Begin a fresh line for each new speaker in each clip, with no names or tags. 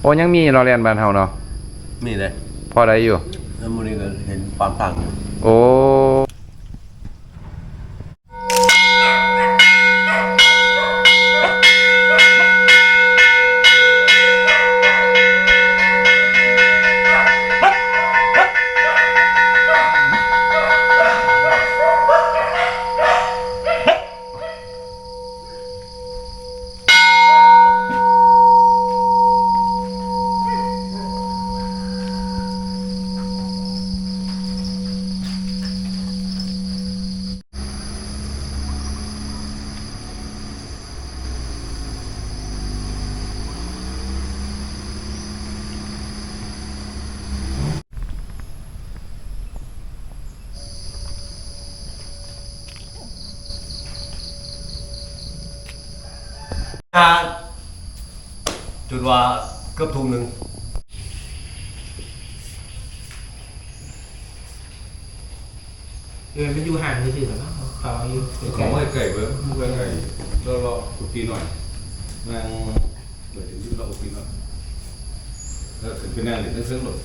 โอ้ยังมีเราเรียนบ้านเฮาเนาะ
นี่เลย
พอได้อยู่
แล้วมันนี่ก็เห็นความต่างอยู่
โอ้
จุดว่าเกือบทุ่มหนึ่ง
เออมันอยู่ห่างเฉยๆเนาะเขาอยู่
ข
ใก
อ
ล้
งไอ้ไก่เบิ้มเบิ้มไก่เราเราอุปีหน่อยนางเดี๋ยวยืดเราอุปีหน่อยแล้วถึงเป็นนางเหรียญนั่งเสื้อหลด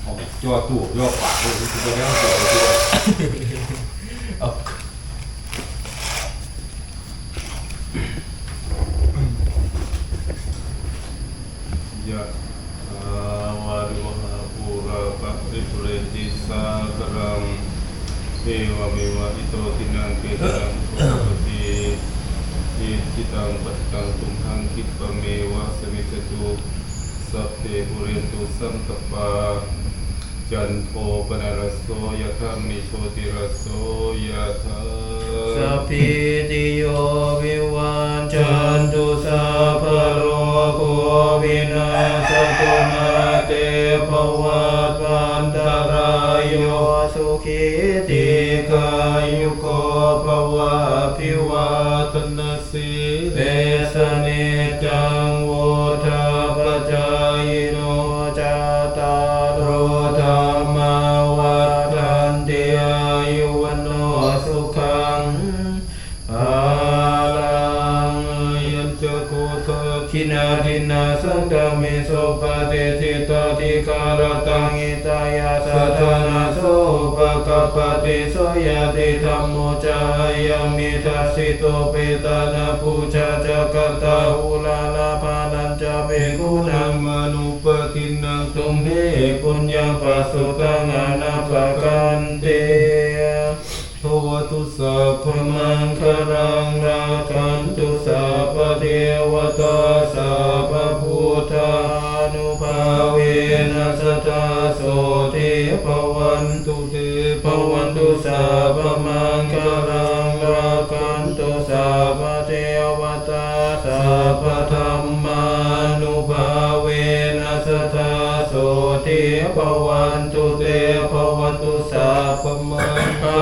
เอาจอตู่ย่อปากเลยคือตัวนี้จอตัว
ๆเอา
ยะอาวาริวหาปูราปะริปุเรนติสากรังเอวเมวะอิโตตินังเกตังอุปปติอิจิตังปัตตังตุมหังคิปะเมวะสมิจตุสัพเพปุเรนตุสัมตปา จันโทปนรสโสยะธามิโชติรสโสยะธา
สัพพิติโย ศตุมาเตภวัต ปะติโสยติธรรมโมจายามิทัสสิโตเปตานาปูชาจักตาหุลาลาภานัญจเบกุณังมนุปตินังตุมเหปุญญังปัสสุตังอนาปกันเตโทตุสัพพมังคลังราคันตุสัพ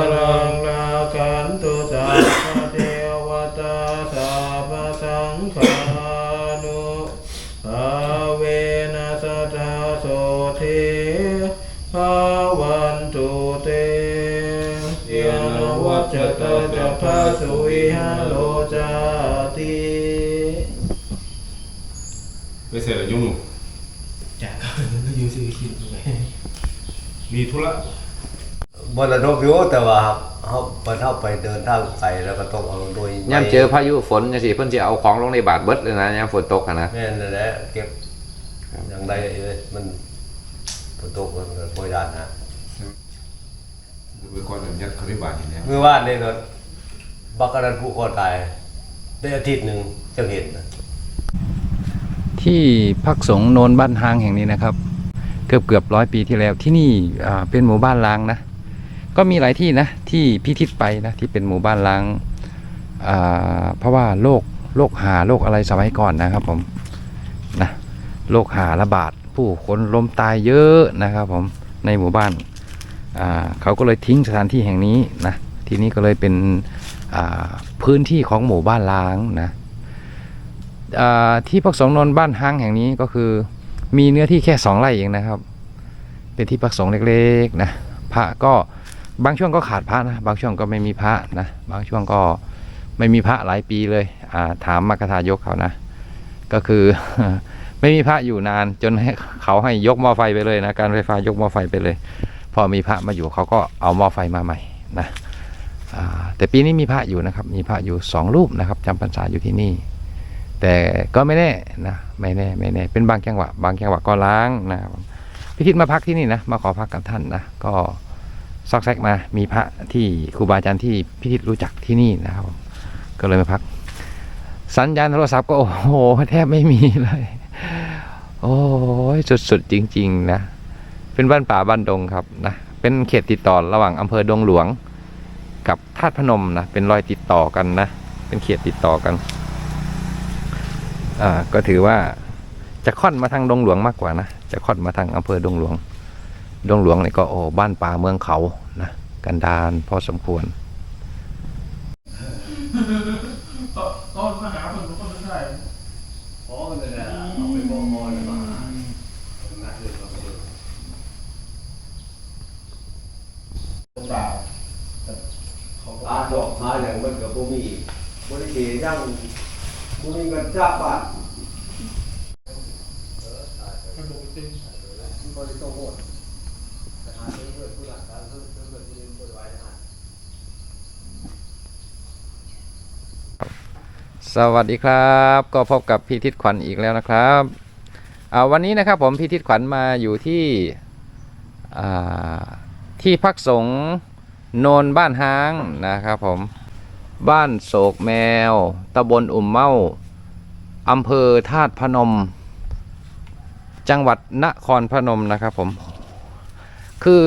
งคลังราคันตุสัพพเทวตาสัพพสังฆานุภาเวนัสตาโสเทภาวันตุเตเยนวัจตจัพสุวิหโลจาติ
ไปเสร็จแล้วยุ่ง
จากเขาก็อยู่สื่อคิด
มีธุระ
บนระดบอยู่แต่ว่าเขาพอเข้าไปเดินทางไกลแล้วก็ต้องเอาโดย
ย่ำเจอพายุฝนจังซี่เพิ่นสิเอาของลงในบาทเบิดเลยนะยามฝนตกอะนะ
แม่นั่นแหละเก็บอย่างใดเลยมันฝนตกมันก็บ่ยานนะ
ดูไปก่อนยัดเขาที่บ้านอย่างเนี้ย
เมื่อวานนี่ก็บักกะนันผู้คอตาย ได้อาทิตย์หนึ่งจังเห็นนะ
ที่พักสงฆ์โนนบ้านฮางแห่งนี้นะครับ เกือบเกือบร้อยปีที่แล้วที่นี่อ่าเป็นหมู่บ้านล้างนะ ก็มีหลายที่นะที่พิทิศไปนะที่เป็นหมู่บ้านล้างเพราะว่าโรคโรคหาโรคอะไรสมัยก่อนนะครับผมนะโรคหาระบาดผู้คนล้มตายเยอะนะครับผมในหมู่บ้านาเขาก็เลยทิ้งสถานที่แห่งนี้นะที่นี้ก็เลยเป็นพื้นที่ของหมู่บ้านล้างนะที่พักสงนนบ้านห้างแห่งนี้ก็คือมีเนื้อที่แค่สองไร่เองนะครับ เป็นที่พักสงเล็กๆนะพระก็ บางช่วงก็ขาดพระนะ บางช่วงก็ไม่มีพระนะ บางช่วงก็ไม่มีพระหลายปีเลยอ่าถามมรรคทายกเขานะ ก็คือไม่มีพระอยู่นานจนให้เขาให้ยกหม้อไฟไปเลยนะ การไฟฟ้ายกหม้อไฟไปเลย พอมีพระมาอยู่เขาก็เอาหม้อไฟมาใหม่นะแต่ปีนี้มีพระอยู่นะครับ มีพระอยู่สองรูปนะครับจำพรรษาอยู่ที่นี่ แต่ก็ไม่แน่นะไม่แน่ไม่แน่เป็นบางจังหวะ บางจังหวะก็ล้างนะพิทิตมาพักที่นี่นะมาขอพักกับท่านนะก็ ซอกแซกมา มีพระที่ครูบาอาจารย์ที่พิทิตรู้จักที่นี่นะครับ ก็เลยมาพัก สัญญาณโทรศัพท์ก็โอ้โหแทบไม่มีเลย โอ้ยสุดๆจริง ๆ นะ เป็นบ้านป่าบ้านดงครับนะ เป็นเขตติดต่อระหว่างอำเภอดงหลวง กับธาตุพนมนะ เป็นรอยติดต่อกันนะ เป็นเขตติดต่อกัน อ่า ก็ถือว่าจะค่อนมาทางดงหลวงมากกว่านะ จะค่อนมาทางอำเภอดงหลวง ดงหลวงเนี่ยก็โอ้บ้านป่าเมืองเขานะกันดารพอสมควร
ตอนมาหาคนทุกคนได้
อ๋อมันเนี่ยเอาไปบอกมอเลยมานัดเรื่องเราไปดู
ตรงดาวเขาก็
อาดอกหาอย่างมันกับพวกมีบริเกยังพวกมีกันจับบ้าน
มันบอกจริง
บริโภคหมดแต่หาเพื่อนผู้หลักการเพื่อนเพื่อนเพื่อนที่เรียนบริวารทหาร
สวัสดีครับ ก็พบกับพี่ทิศขวัญอีกแล้วนะครับวันนี้นะครับผมพี่ทิศขวัญมาอยู่ที่ที่พักสงฆ์โนนบ้านห้างนะครับผมบ้านโศกแมวตำบลอุ่มเมาอำเภอธาตุพนม จังหวัดนครพนมนะครับผม คือ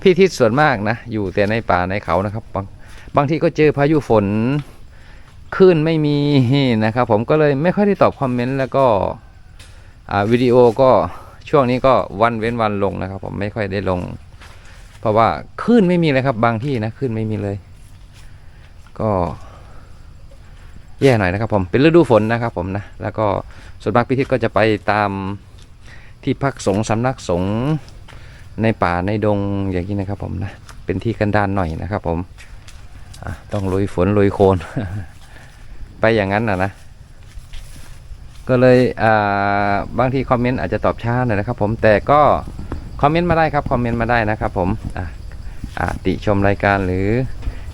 พี่ทิศส่วนมากนะอยู่แต่ในป่าในเขานะครับ บางบางทีก็เจอพายุฝน คลื่นไม่มีนะครับ ผมก็เลยไม่ค่อยได้ตอบคอมเมนต์แล้วก็วิดีโอก็ช่วงนี้ก็วันเว้นวันลงนะครับ ผมไม่ค่อยได้ลง เพราะว่าคลื่นไม่มีเลยครับ บางที่นะคลื่นไม่มีเลย ก็แย่หน่อยนะครับ ผมเป็นฤดูฝนนะครับ ผมนะแล้วก็ส่วนมากพิทิศก็จะไปตามที่พักสงฆ์สำนักสงฆ์ในป่าในดงอย่างนี้นะครับ ผมนะเป็นที่กันดานหน่อยนะครับ ผมต้องลุยฝนลุยโคลน ไปอย่างนั้นนะนะ ก็เลยบางทีคอมเมนต์อาจจะตอบช้าหน่อยนะครับ ผมแต่ก็คอมเมนต์มาได้ครับคอมเมนต์มาได้นะครับ ผมอ่าติชมรายการหรือ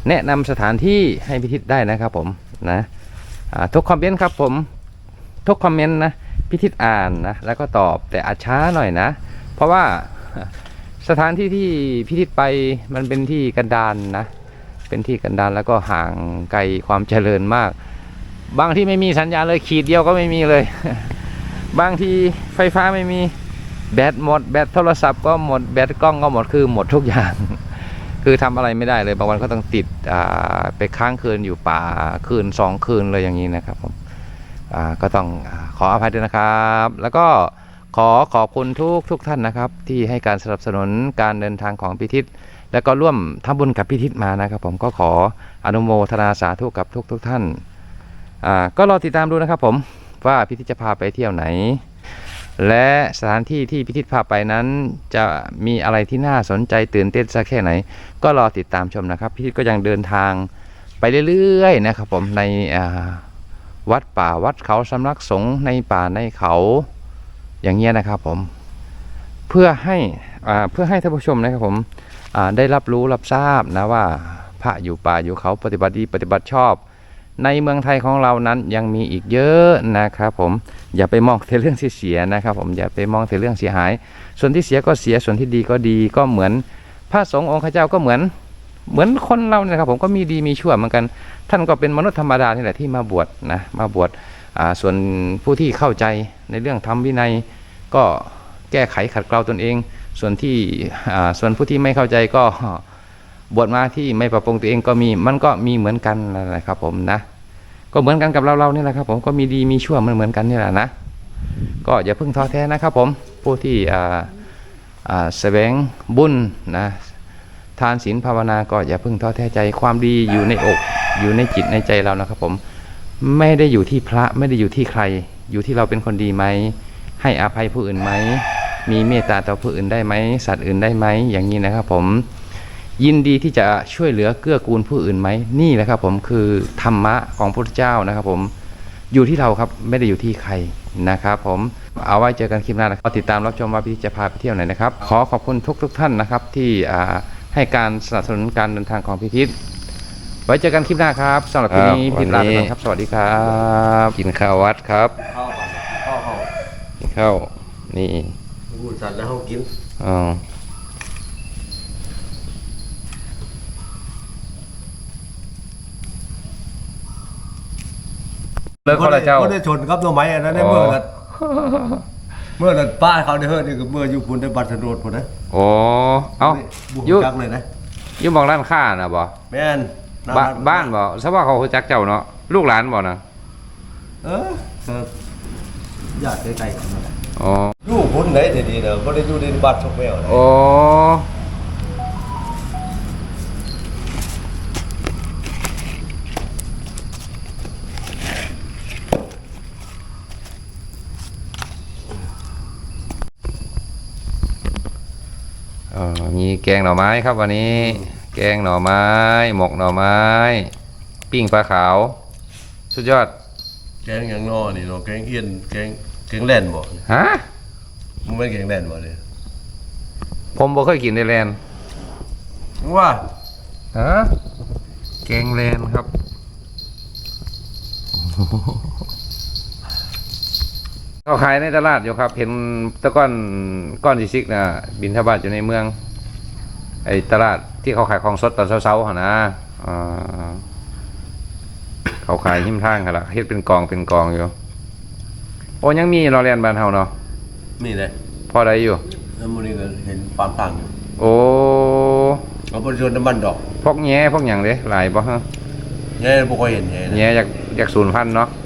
แนะนำสถานที่ให้พิทิศได้นะครับ ผมนะอ่าทุกคอมเมนต์ครับผมทุกคอมเมนต์นะพิทิศอ่านนะแล้วก็ตอบแต่อาจช้าหน่อยนะ เพราะว่าสถานที่ที่พิทิศไปมันเป็นที่กันดานนะ เป็นที่กันดารแล้วก็ห่างไกลความเจริญมาก บางที่ไม่มีสัญญาณเลยขีดเดียวก็ไม่มีเลย บางทีไฟฟ้าไม่มีแบตหมด แบตโทรศัพท์ก็หมดแบตกล้องก็หมดคือหมดทุกอย่าง คือทำอะไรไม่ได้เลย บางวันก็ต้องติดอ่าไปค้างคืนอยู่ป่าคืนสองคืนเลยอย่างนี้นะครับผมอ่าก็ต้องอขออภัยด้วยนะครับ แล้วก็ขอขอบคุณทุกทุกท่านนะครับ ที่ให้การสนับสนุนการเดินทางของพิทิศแล้วก็ร่วมทำบุญกับพิทิศมานะครับ ผมก็ขออนุโมทนาสาธุกับทุกทุกท่าน อ่าก็รอติดตามดูนะครับผมว่าพิทิจะพาไปเที่ยวไหน และสถานที่ที่พิทิพาไปนั้น จะมีอะไรที่น่าสนใจตื่นเต้นสักแค่ไหน ก็รอติดตามชมนะครับ พิทิก็ยังเดินทางไปเรื่อยๆนะครับผมในวัดป่าวัดเขาสำนักสงฆ์ในป่าในเขาอย่างเงี้ยนะครับผมเพื่อให้เพื่อให้ท่านผู้ชมนะครับผมได้รับรู้รับทราบนะว่าพระอยู่ป่าอยู่เขาปฏิบัติดีปฏิบัติชอบ ในเมืองไทยของเรานั้นยังมีอีกเยอะนะครับผมอย่าไปมองแต่เรื่องที่เสียนะครับผมอย่าไปมองแต่เรื่องเสียหาย ส่วนที่เสียก็เสียส่วนที่ดีก็ดีก็เหมือนพระสงฆ์องค์ข้าเจ้าก็เหมือน เหมือนคนเราเนี่ยนะครับผมก็มีดีมีชั่วเหมือนกัน ท่านก็เป็นมนุษย์ธรรมดานี่แหละที่มาบวชนะมาบวชอ่าส่วนผู้ที่เข้าใจในเรื่องธรรมวินัยก็แก้ไขขัดเกลาตนเอง ส่วนที่อ่าส่วนผู้ที่ไม่เข้าใจก็ บวชมาที่ไม่ปรับปรุงตัวเองก็มี มันก็มีเหมือนกันนั่แหละครับ ผมนะ ก็เหมือนกันกับเราเรานี่แหละครับ ผมก็มีดีมีชั่วมันเหมือนกันนี่แหละนะ ก็อย่าเพิ่งท้อแท้นะครับ ผมผู้ที่แสวงบุญนะทานศีลภาวนาก็อย่าเพิ่งท้อแท้ใจความดีอยู่ในอกอยู่ในจิตในใจเรานะครับ ผมไม่ได้อยู่ที่พระไม่ได้อยู่ที่ใคร อยู่ที่เราเป็นคนดีไหมให้อภัยผู้อื่นไหมมีเมตตาต่อผู้อื่นได้ไหมสัตว์อื่นได้ไหมอย่างนี้นะครับ ผม ยินดีที่จะช่วยเหลือเกื้อกูลผู้อื่นไหมนี่แหละครับ ผมคือธรรมะของพระพุทธเจ้านะครับ ผมอยู่ที่เราครับไม่ได้อยู่ที่ใครนะครับ ผมเอาไว้เจอกันคลิปหน้านะครับติดตามรับชมว่าพี่จะพาไปเที่ยวไหนนะครับ ขอขอบคุณทุกทุกๆท่านนะครับ ที่อ่าให้การสนับสนุนการเดินทางของพิทิศไว้เจอกันคลิปหน้าครับสำหรับวันนี้พิทิศลาไปก่อนครับ สวัสดีครับ กินข้าววัดครับ
เข้าไปเข้าเข้า
กินข้าวนี่
พูดสัตว์แล้วเขากิน
อ๋อ เลิกเขาละเจ้า
ก็ได้ชนครับตัวไม้อันนั้นได้เมื่อนั้นเมื่อนั้นป้าเขาได้เฮ้ยนี่ก็เมื่ออยู่คุณได้บัตรสนดพุ่นนะ
โอ้เอ้า
บุก
อยู่
จักเลยนะ
อยู่บอกร้านค้าน่ะบ่
แม่นห
บ้านบ้านบ่ซะว่าเขารู้จักเจ้าเนาะลูกหลานบ่นะ
เออก็ญาติใกล้ๆกันนั่นแหละ
อ๋อ
อยู่พุ่นไหนดีๆเด้อบ่ได้อยู่ในบัตรชกแมวนะ
โอ้ มีแกงหน่อไม้ครับวันนี้ แกงหน่อไม้ หมกหน่อไม้ ปิ้งปลาขาว สุดยอด
แกงหยังน้อนี่เนาะแกงเอียนแกงแกงแล่นบ่
ฮะ
มันเป็นแกงแล่นบ่เนี่ย
ผมบ่เคยกินในแลนด์
ว่า
ฮะแกงแลนครับ เขาขายในตลาดอยู่ครับ เห็นแตะก้อนก้อนสิซิกนะบินทบาทอยู่ในเมือง ไอ้ตลาดที่เขาขายของสดตอนเช้าๆหนนะอ่าเขาขายหิมทางค่ะละเฮ็ดเป็นกองเป็นกองอยู่ โอ้ยังมีรอเรียนบ้านเฮาเนาะ
มีเลย
พอได้อยู่
แล้วมื้อนี้ก็เห็นปามต่างอยู่
โอ้
เอาบ่ชนน้ำมันดอก
พวกแง่พวกหยังเด้หลายบ่ฮะ
แง่บ่ค่อยเห็นแง่นะ
แง่อยากอยากศูนย์พันเนาะ
อ